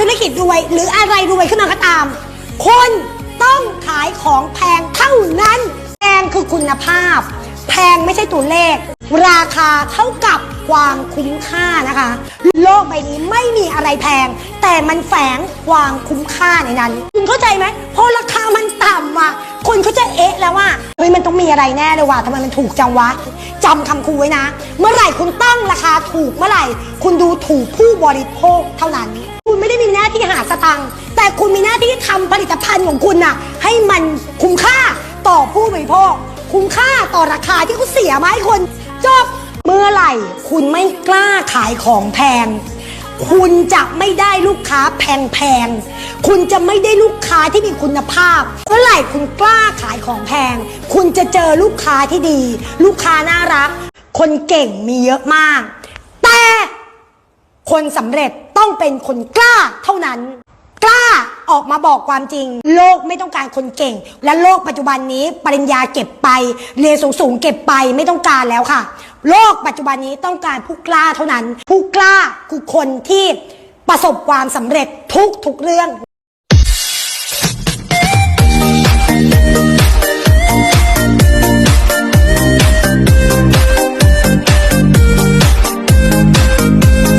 ธุรกิจรวย หรืออะไรรวยขึ้นมาก็ตาม คนต้องขายของแพงเท่านั้น แพงคือคุณภาพ แพงไม่ใช่ตัวเลข ราคาเท่ากับความคุ้มค่านะคะ โลกใบนี้ไม่มีอะไรแพง แต่มันแฝงความคุ้มค่าในนั้น คุณเข้าใจไหมพอราคามันต่ำอะคนเขาจะเอ๊ะแล้วว่าเฮ้ยมันต้องมีอะไรแน่เลยว่ะทำไมมันถูกจังวะจำคำครูไว้นะ เมื่อไหร่คุณตั้งราคาถูกเมื่อไหร่ คุณดูถูกผู้บริโภคเท่านั้น ไม่ได้มีหน้าที่หาสตังค์แต่คุณมีหน้าที่ทำผลิตภัณฑ์ของคุณน่ะ ให้มันคุ้มค่าต่อผู้บริโภค คุ้มค่าต่อราคาที่เขาเสียมาให้คนจบเมื่อไหร่ คุณไม่กล้าขายของแพง คุณจะไม่ได้ลูกค้าแพงๆคุณจะไม่ได้ลูกค้าที่มีคุณภาพเมื่อไหร่คุณกล้าขายของแพง คุณจะเจอลูกค้าที่ดี ลูกค้าน่ารัก คนเก่งมีเยอะมาก แต่คนสำเร็จ ต้องเป็นคนกล้าเท่านั้น กล้าออกมาบอกความจริง โลกไม่ต้องการคนเก่ง และโลกปัจจุบันนี้ปริญญาเก็บไปเรียนสูงๆเก็บไปไม่ต้องการแล้วค่ะ โลกปัจจุบันนี้ต้องการผู้กล้าเท่านั้น ผู้กล้าคือคนที่ประสบความสำเร็จทุกทุกๆเรื่อง